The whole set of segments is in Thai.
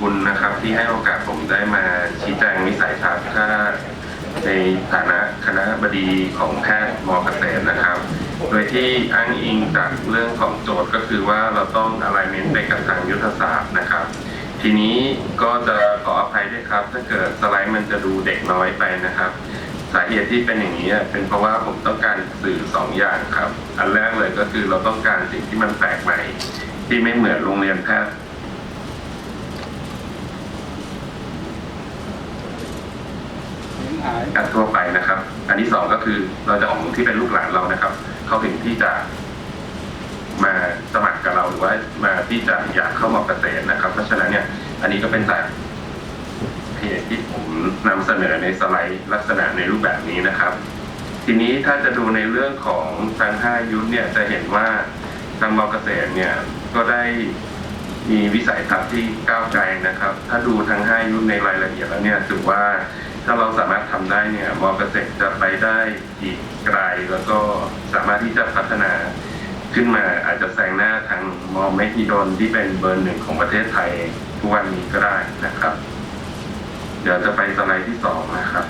คุณนะครับที่ให้โอกาสผมได้มาชี้แจงวิสัยทัศน์ถ้าในฐานะคณะบดีของแพทย์มอเกษตรนะครับ โดยที่อ้างอิงจากเรื่องของโจทย์ก็คือว่าเราต้อง alignment ไปกับทางยุทธศาสตร์นะครับ ทีนี้ก็จะขออภัยด้วยครับ ถ้าเกิดสไลด์มันจะดูเด็กน้อยไปนะครับ สาเหตุที่เป็นอย่างนี้เป็นเพราะว่าผมต้องการสื่อสองอย่างครับ อันแรกเลยก็คือเราต้องการสิ่งที่มันแปลกใหม่ที่ไม่เหมือนโรงเรียนแพทย์ เสียงหายการทั่วไปนะครับ อันที่สองก็คือเราจะของที่เป็นลูกหลานเรานะครับ เขาถึงที่จะมาสมัครกับเราหรือว่ามาที่จะอยากเข้ามาเกษตรนะครับ เพราะฉะนั้นเนี่ย อันนี้ก็เป็นจาเหตุที่ผมนำเสนอในสไลด์ลักษณะในรูปแบบนี้นะครับ ทีนี้ถ้าจะดูในเรื่องของทางห้ายุทธเนี่ยจะเห็นว่าทางมอเกษตรเนี่ยก็ได้มีวิสัยทัศน์ที่ก้าวไกลนะครับ ถ้าดูทางห้ายุทธในรายละเอียดแล้วเนี่ยถือว่า ถ้าเราสามารถทำได้เนี่ยมอเกษตรจะไปได้อีกไกลแล้วก็สามารถที่จะพัฒนาขึ้นมาอาจจะแซงหน้าทางมอเมฮิดนที่เป็นเบอร์หนึ่งของประเทศไทยทุกวันนี้ก็ได้นะครับ เดี๋ยวจะไปสไลด์ที่สองนะครับ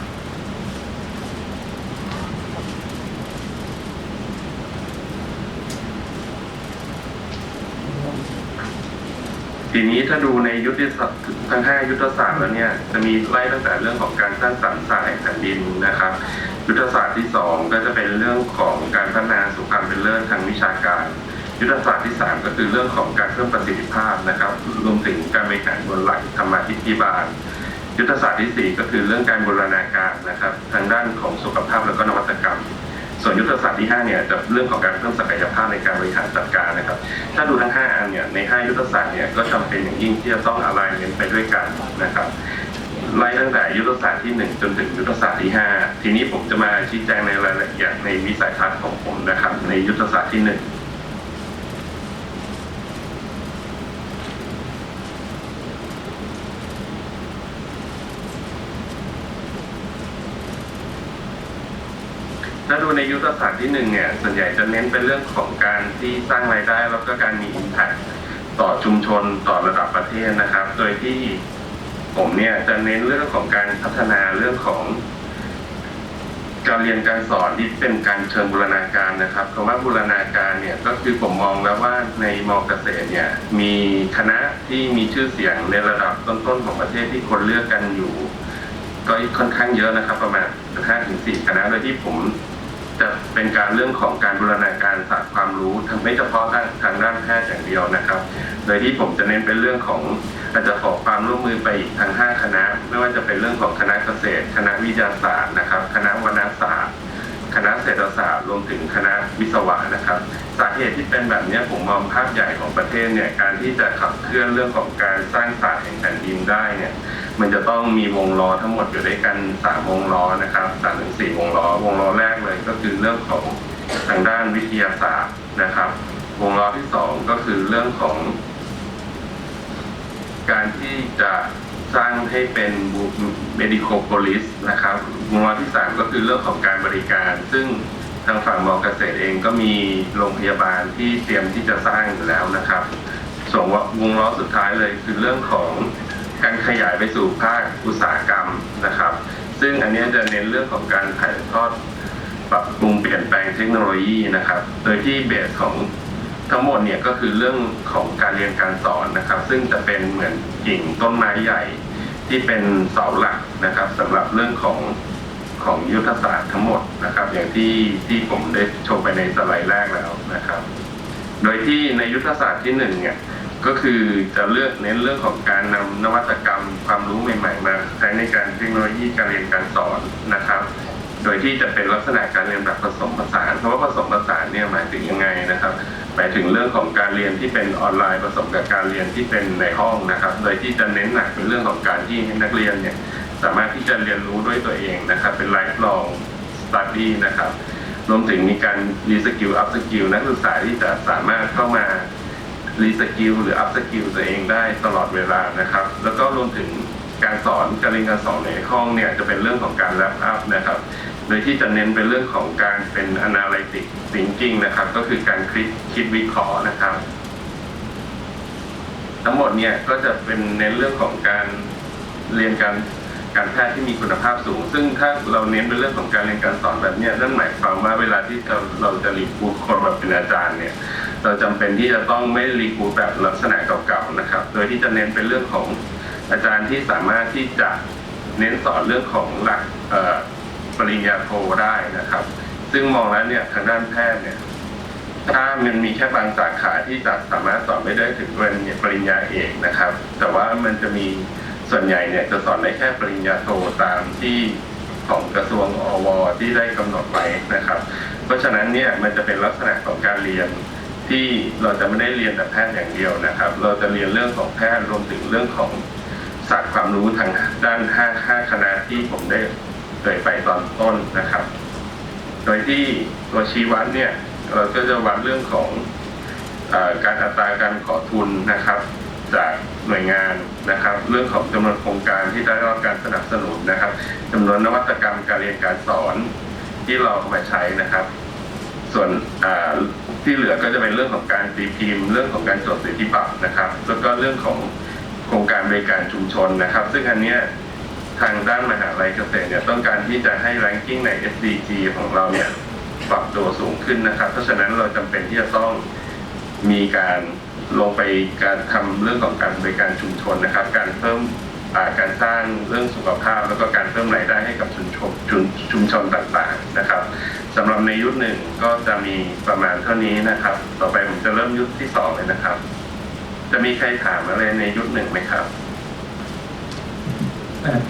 ทีนี้ถ้าดูในยุทธศาสตร์ทั้งห้ายุทธศาสตร์แล้วเนี่ยจะมีไล่ตั้งแต่เรื่องของการสร้างสรรค์ศาสตร์แผ่นดินนะครับ ยุทธศาสตร์ที่สองก็จะเป็นเรื่องของการพัฒนาสู่ความเป็นเลิศทางวิชาการ ยุทธศาสตร์ที่สามก็คือเรื่องของการเพิ่มประสิทธิภาพนะครับรวมถึงการบริหารบนหลักธรรมาธิพิบาลยุทธศาสตร์ที่สี่ก็คือเรื่องการบูรณาการนะครับ ทางด้านของสุขภาพแล้วก็นวัตกรรม ส่วนยุทธศาสตร์ที่5เนี่ยจะเรื่องของการเพิ่มศักยภาพในการบริหารจัดการนะครับ ถ้าดูทั้ง 5 อันเนี่ยใน 5 ยุทธศาสตร์เนี่ยก็จำเป็นอย่างยิ่งที่จะต้องอะไรเงินไปด้วยกันนะครับไล่ตั้งแต่ยุทธศาสตร์ที่ 1 จนถึงยุทธศาสตร์ที่ 5 ทีนี้ผมจะมาชี้แจงในรายละเอียดในวิสัยทัศน์ของผมนะครับ ในยุทธศาสตร์ที่ 1 ดูในยุทธศาสตร์ที่หนึ่งเนี่ยส่วนใหญ่จะเน้นเป็นเรื่องของการที่สร้างรายได้ แล้วก็การมีอิมแพคต่อชุมชนต่อระดับประเทศนะครับ โดยที่ผมเนี่ยจะเน้นเรื่องของการพัฒนาเรื่องของ การเรียนการสอนที่เป็นการเชิงบูรณาการนะครับคำว่าบูรณาการเนี่ยก็คือผมมองแล้วว่าในมอเกษตรเนี่ยมีคณะที่มีชื่อเสียงในระดับต้นๆของประเทศที่คนเลือกกันอยู่ ก็ค่อนข้างเยอะนะครับ ประมาณ5ถึง4คณะโดยที่ผม จะเป็นการเรื่องของการบูรณาการศาสตร์ความรู้ทั้งไม่เฉพาะทางทางด้านแพทย์อย่างเดียวนะครับ โดยที่ผมจะเน้นเป็นเรื่องของอาจจะขอความร่วมมือไปอีกทาง 5 คณะ ไม่ว่าจะเป็นเรื่องของคณะเกษตร คณะวิทยาศาสตร์นะครับ คณะวรรณศาสตร์ คณะเศรษฐศาสตร์รวมถึงคณะวิศวะนะครับ สาเหตุที่เป็นแบบนี้ผมมองภาพใหญ่ของประเทศเนี่ยการที่จะขับเคลื่อนเรื่องของการสร้างศาสตร์แห่งแผ่นดินได้เนี่ยมันจะต้องมีวงล้อทั้งหมดอยู่ด้วยกันสามวงล้อนะครับสามถึงสี่วงล้อวงล้อแรก ก็คือเรื่องของทางด้านวิทยาศาสตร์นะครับ วงล้อที่สองก็คือเรื่องของ การที่จะสร้างให้เป็น medical police นะครับวงล้อที่สามก็คือเรื่องของการบริการ ซึ่งทางฝั่งมอเกษตรเองก็มีโรงพยาบาลที่เตรียมที่จะสร้างอยู่แล้วนะครับ ส่วนวงล้อสุดท้ายเลยคือเรื่องของการขยายไปสู่ภาคอุตสาหกรรมนะครับ ซึ่งอันนี้จะเน้นเรื่องของการถ่ายทอด รุงเปลี่ยนแปลงเทคโนโลยีนะครับ โดยที่เบสของทั้งหมดเนี่ยก็คือเรื่องของการเรียนการสอนนะครับ ซึ่งจะเป็นเหมือนกิ่งต้นไม้ใหญ่ที่เป็นเสาหลักนะครับสำหรับเรื่องของของยุทธศาสตร์ทั้งหมดนะครับ อย่างที่ที่ผมได้โชว์ไปในสไลด์แรกแล้วนะครับ โดยที่ในยุทธศาสตร์ที่หนึ่งเนี่ยก็คือจะเลือกเน้นเรื่องของการนำนวัตกรรมความรู้ใหม่ ๆ มาใช้ในการเทคโนโลยีการเรียนการสอนนะครับ โดยที่จะเป็นลักษณะการเรียนแบบผสมผสานเพราะว่าผสมผสานเนี่ยหมายถึงยังไงนะครับหมายถึงเรื่องของการเรียนที่เป็นออนไลน์ผสมกับการเรียนที่เป็นในห้องนะครับ โดยที่จะเน้นหนักเป็นเรื่องของการที่นักเรียนเนี่ยสามารถที่จะเรียนรู้ด้วยตัวเองนะครับ เป็น lifelong study นะครับรวมถึงมีการรีสกิลอัพสกิลนักศึกษาที่จะสามารถเข้ามารีสกิลหรืออัพสกิลตัวเองได้ตลอดเวลานะครับ แล้วก็รวมถึงการสอนการเรียนการสอนในห้องเนี่ยจะเป็นเรื่องของการแลปอัพนะครับ โดยที่จะเน้นเป็นเรื่องของการเป็น analytic thinking นะครับ ก็คือการคิดคิดวิเคราะห์นะครับ ทั้งหมดเนี่ยก็จะเป็นเน้นเรื่องของการเรียนการการแพทย์ที่มีคุณภาพสูง ซึ่งถ้าเราเน้นเป็นเรื่องของการเรียนการสอนแบบนี้นั่นหมายความว่าเวลาที่เราเราจะรีคูดคนมาเป็นอาจารย์เนี่ย เราจำเป็นที่จะต้องไม่รีคูดแบบลักษณะเก่าๆนะครับ โดยที่จะเน้นเป็นเรื่องของอาจารย์ที่สามารถที่จะเน้นสอนเรื่องของหลัก ปริญญาโทได้นะครับ ซึ่งมองแล้วเนี่ยทางด้านแพทย์เนี่ยถ้ามันมีแค่บางสาขาที่จะสามารถสอนไม่ได้ถึงปริญญาปริญญาเอกนะครับ แต่ว่ามันจะมีส่วนใหญ่เนี่ยจะสอนได้แค่ปริญญาโทตามที่ของกระทรวงอวที่ได้กำหนดไว้นะครับ เพราะฉะนั้นเนี่ยมันจะเป็นลักษณะของการเรียนที่เราจะไม่ได้เรียนแต่แพทย์อย่างเดียวนะครับ เราจะเรียนเรื่องของแพทย์รวมถึงเรื่องของศาสตร์ความรู้ทางด้านห้าห้าคณะที่ผมได้ เอ่ยไปตอนต้นนะครับ โดยที่ตัวชี้วัดเนี่ยเราก็จะวัดเรื่องของอการอัตราการขอทุนนะครับ จากหน่วยงานนะครับ เรื่องของจำนวนโครงการที่ได้รับการสนับสนุนนะครับจำนวนนวัตกรรมการเรียนการสอนที่เราเอามาใช้นะครับ ส่วนที่เหลือก็จะเป็นเรื่องของการตีพิมพ์ เรื่องของการจดสิทธิบัตรนะครับ แล้วก็เรื่องของโครงการบริการชุมชนนะครับ ซึ่งอันเนี้ย ทางด้านมหาลัยเกษตรเนี่ยต้องการที่จะให้ ranking ใน SDG ของเราเนี่ยปรับตัวสูงขึ้นนะครับ เพราะฉะนั้นเราจำเป็นที่จะต้องมีการลงไปการทำเรื่องของการบริการชุมชนนะครับ การเพิ่มการสร้างเรื่องสุขภาพ แล้วก็การเพิ่มรายได้ให้กับชุมชนชุมชนต่างๆนะครับสำหรับในยุคหนึ่งก็จะมีประมาณเท่านี้นะครับ ต่อไปผมจะเริ่มยุคที่สองเลยนะครับ จะมีใครถามอะไรในยุคหนึ่งไหมครับ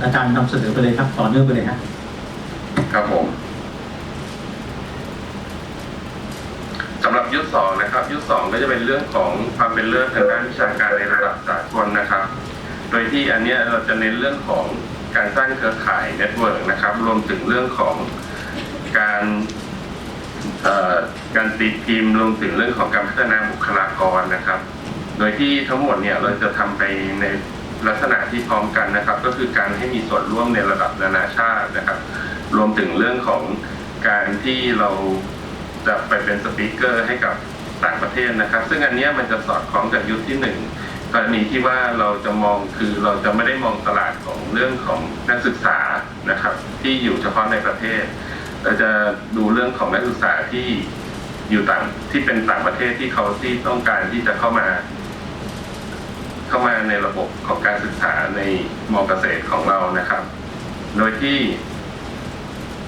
อาจารย์นำเสนอไปเลยครับต่อเนื่องไปเลยฮะครับผมสำหรับยุคสองนะครับ ยุคสองก็จะเป็นเรื่องของความเป็นเลิศทางด้านวิชาการในระดับสากลนะครับ โดยที่อันนี้เราจะเน้นเรื่องของการสร้างเครือข่ายเน็ตเวิร์กนะครับ รวมถึงเรื่องของการการตีพิมพ์รวมถึงเรื่องของการพัฒนาบุคลากรนะครับ โดยที่ทั้งหมดเนี่ยเราจะทำไปใน ลักษณะที่พร้อมกันนะครับ ก็คือการให้มีส่วนร่วมในระดับนานาชาตินะครับ รวมถึงเรื่องของการที่เราจะไปเป็นสปีกเกอร์ให้กับต่างประเทศนะครับ ซึ่งอันนี้มันจะสอดคล้องกับยุคที่หนึ่งกรณีที่ว่าเราจะมองคือเราจะไม่ได้มองตลาดของเรื่องของนักศึกษานะครับ ที่อยู่เฉพาะในประเทศ เราจะดูเรื่องของนักศึกษาที่อยู่ต่างที่เป็นต่างประเทศที่เขาที่ต้องการที่จะเข้ามา เข้ามาในระบบของการศึกษาในมอเกษตรของเรานะครับ โดยที่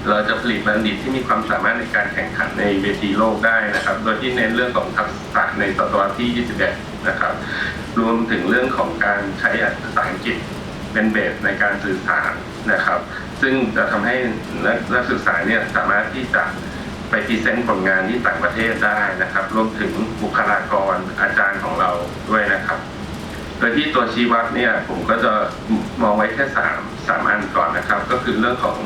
เราจะผลิตบัณฑิตที่มีความสามารถในการแข่งขันในเวทีโลกได้นะครับ โดยที่เน้นเรื่องของทักษะในศตวรรษที่ 21 นะครับ รวมถึงเรื่องของการใช้ภาษาอังกฤษเป็นเบสในการสื่อสารนะครับ ซึ่งจะทำให้นักนักศึกษาเนี่ยสามารถที่จะไปพรีเซนต์ผลงานที่ต่างประเทศได้นะครับ รวมถึงบุคลากรอาจารย์ของเราด้วยนะครับ โดยที่ตัวชี้วัดเนี่ยผมก็จะมองไว้แค่สามสามอันก่อนนะครับ ก็คือเรื่องของ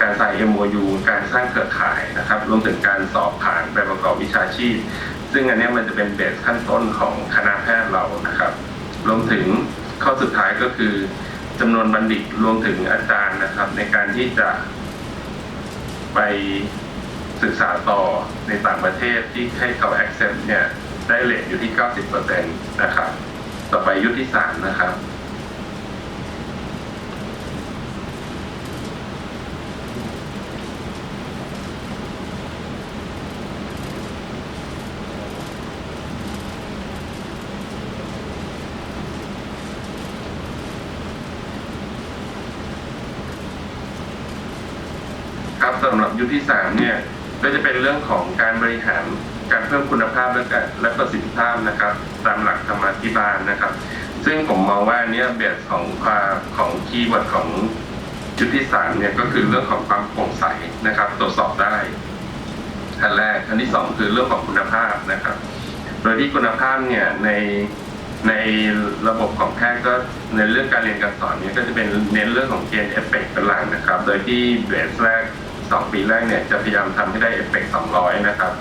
การใส่ MOU การสร้างเครือข่ายนะครับ รวมถึงการสอบผ่านใบประกอบวิชาชีพ ซึ่งอันนี้มันจะเป็นเบสขั้นต้นของคณะแพทย์เรานะครับ รวมถึงข้อสุดท้ายก็คือจำนวนบัณฑิตรวมถึงอาจารย์นะครับ ในการที่จะไปศึกษาต่อในต่างประเทศที่ให้เขา accept เนี่ยได้เลทอยู่ที่ 90%นะครับ ต่อไปยุคที่สามนะครับครับสำหรับยุคที่สามเนี่ยก็จะเป็นเรื่องของการบริหาร การเพิ่มคุณภาพและการและประสิทธิภาพนะครับ ตามหลักธรรมาภิบาลนะครับ ซึ่งผมมองว่าเนี้ยเบสของความของคีย์เวิร์ดของยุคที่สามเนี่ยก็คือเรื่องของความโปร่งใสนะครับ ตรวจสอบได้อันแรกอันที่สองคือเรื่องของคุณภาพนะครับ โดยที่คุณภาพเนี่ยในในระบบของแพทย์ก็ในเรื่องการเรียนการสอนเนี่ยก็จะเป็นเน้นเรื่องของเกณฑ์เอฟเฟกเป็นหลักนะครับ โดยที่เบสแรกสองปีแรกเนี่ยจะพยายามทำให้ได้เอฟเฟกสองร้อยนะครับ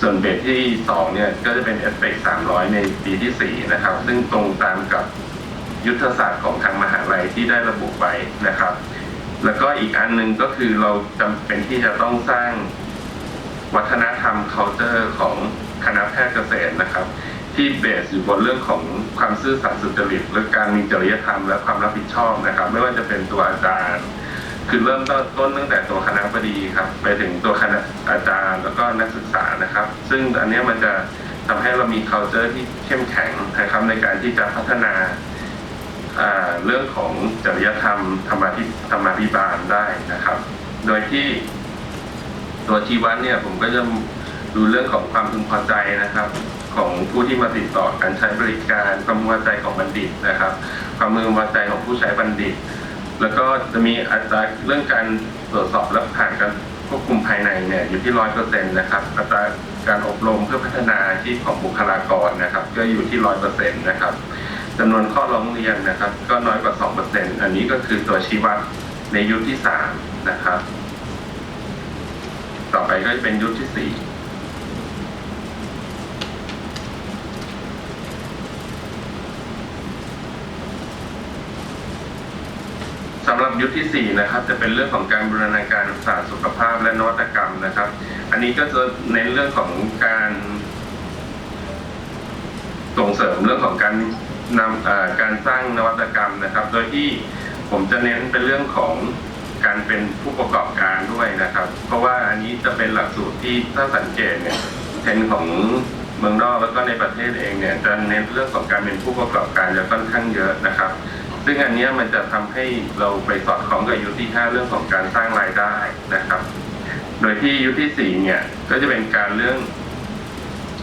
ส่วนเบสที่สองเนี่ยก็จะเป็นเอฟเฟกสามร้อยในปีที่สี่นะครับ ซึ่งตรงตามกับยุทธศาสตร์ของทางมหาลัยที่ได้ระบุไว้นะครับ แล้วก็อีกอันหนึ่งก็คือเราจำเป็นที่จะต้องสร้างวัฒนธรรม culture ของคณะแพทย์เกษตรนะครับทที่เบสอยู่บนเรื่องของความซื่อสัตย์สุจริตและการมีจริยธรรมและความรับผิดชอบนะครับ ไม่ว่าจะเป็นตัวอาจารย์ คือเริ่มต้นตั้งแต่ตัวคณะบดีครับไปถึงตัวคณะอาจารย์แล้วก็นักศึกษานะครับ ซึ่งอันนี้มันจะทำให้เรามี culture ที่เข้มแข็งนะครับในการที่จะพัฒนาเรื่องของจริยธรรมธรรมาธิธรรมาภิบาลได้นะครับ โดยที่ตัวชีวัดเนี่ยผมก็จะดูเรื่องของความพึงพอใจนะครับ ของผู้ที่มาติดต่อการใช้บริการ ความพึงพอใจของบัณฑิตนะครับ ความพึงพอใจของผู้ใช้บัณฑิต แล้วก็จะมีอัตราเรื่องการตรวจสอบและผ่านการควบคุมภายในเนี่ยอยู่ที่ร้อยเปอร์เซ็นต์นะครับ อัตราการอบรมเพื่อพัฒนาอาชีพของบุคลากรนะครับ ก็อยู่ที่ร้อยเปอร์เซ็นต์นะครับจำนวนข้อร้องเรียนนะครับ ก็น้อยกว่าสองเปอร์เซ็นต์อันนี้ก็คือตัวชี้วัดในยุคที่สามนะครับ ต่อไปก็จะเป็นยุคที่สี่ สำหรับยุคที่ 4 นะครับ จะเป็นเรื่องของการบูรณาการศาสตร์สุขภาพและนวัตกรรมนะครับ อันนี้ก็จะเน้นเรื่องของการส่งเสริมเรื่องของการนำการสร้างนวัตกรรมนะครับ โดยที่ผมจะเน้นเป็นเรื่องของการเป็นผู้ประกอบการด้วยนะครับ เพราะว่าอันนี้จะเป็นหลักสูตรที่ถ้าสังเกตเนี่ยเทรนของเมืองนอกแล้วก็ในประเทศเองเนี่ยจะเน้นเรื่องของการเป็นผู้ประกอบการจะค่อนข้างเยอะนะครับ ซึ่งอันนี้มันจะทำให้เราไปสอดคล้องกับยุคที่ 5 เรื่องของการสร้างรายได้นะครับ โดยที่ยุคที่ 4 เนี่ยก็จะเป็นการเรื่อง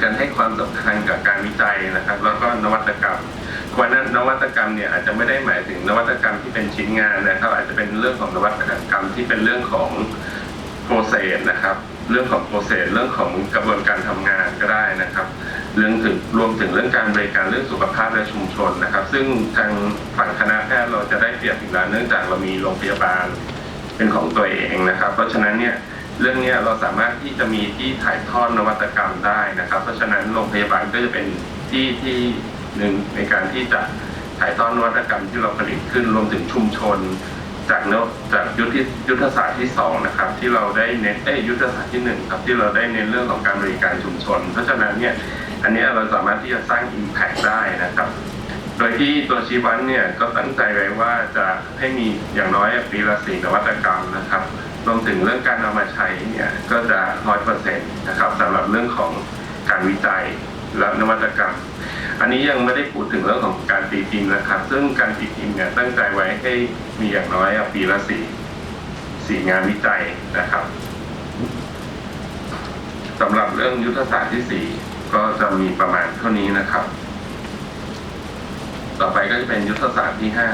การให้ความสำคัญกับการวิจัยนะครับ แล้วก็นวัตกรรมวันนั้นนวัตกรรมเนี่ยอาจจะไม่ได้หมายถึงนวัตกรรมที่เป็นชิ้นงานนะครับ อาจจะเป็นเรื่องของนวัตกรรมที่เป็นเรื่องของโปรเซสนะครับ เรื่องของโปรเซสเรื่องของกระบวนการทำงานก็ได้นะครับ เรื่องถึงรวมถึงเรื่องการบริการเรื่องสุขภาพและชุมชนนะครับ ซึ่งทางฝั่งคณะแพทย์เราจะได้เปรียบอีกแล้วเนื่องจากเรามีโรงพยาบาลเป็นของตัวเองนะครับ เพราะฉะนั้นเนี่ยเรื่องนี้เราสามารถที่จะมีที่ถ่ายทอดนวัตกรรมได้นะครับ เพราะฉะนั้นโรงพยาบาลก็จะเป็นที่ที่หนึ่งในการที่จะถ่ายทอดนวัตกรรมที่เราผลิตขึ้นรวมถึงชุมชน จากเนอจากยุทธยุทธศาสตร์ที่สองนะครับที่เราได้เน้นเอ้ยยุทธศาสตร์ที่หนึ่งครับที่เราได้เน้นเรื่องของการบริการชุมชน เพราะฉะนั้นเนี่ย อันนี้เราสามารถที่จะสร้าง Impact ได้นะครับ โดยที่ตัวชีวัตเนี่ยก็ตั้งใจไว้ว่าจะให้มีอย่างน้อยปีละสี่นวัตกรรมนะครับรวมถึงเรื่องการเอามาใช้เนี่ยก็จะร้อยเปอร์เซ็นต์นะครับสำหรับเรื่องของการวิจัยและนวัตกรรม อันนี้ยังไม่ได้พูดถึงเรื่องของการตีพิมพ์นะครับ ซึ่งการตีพิมพ์เนี่ยตั้งใจไว้ให้มีอย่างน้อยปีละสี่สี่งานวิจัยนะครับสำหรับเรื่องยุทธศาสตร์ที่สี่ ก็จะมีประมาณเท่านี้นะครับ ต่อไปก็จะเป็นยุทธศาสตร์ที่ห้า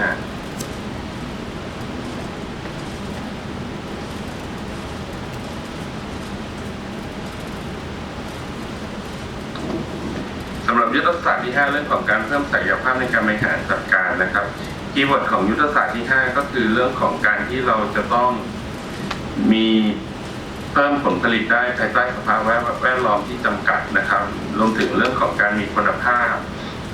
สำหรับยุทธศาสตร์ที่ 5 เรื่องของการเพิ่มศักยภาพในการบริหารจัดการนะครับคีย์เวิร์ดของยุทธศาสตร์ที่ 5 ก็คือเรื่องของการที่เราจะต้องมี พิ่มผลผลิตได้ภายใต้สภาพแวดล้อมที่จำกัดนะครับรวมถึงเรื่องของการมีคุณภาพ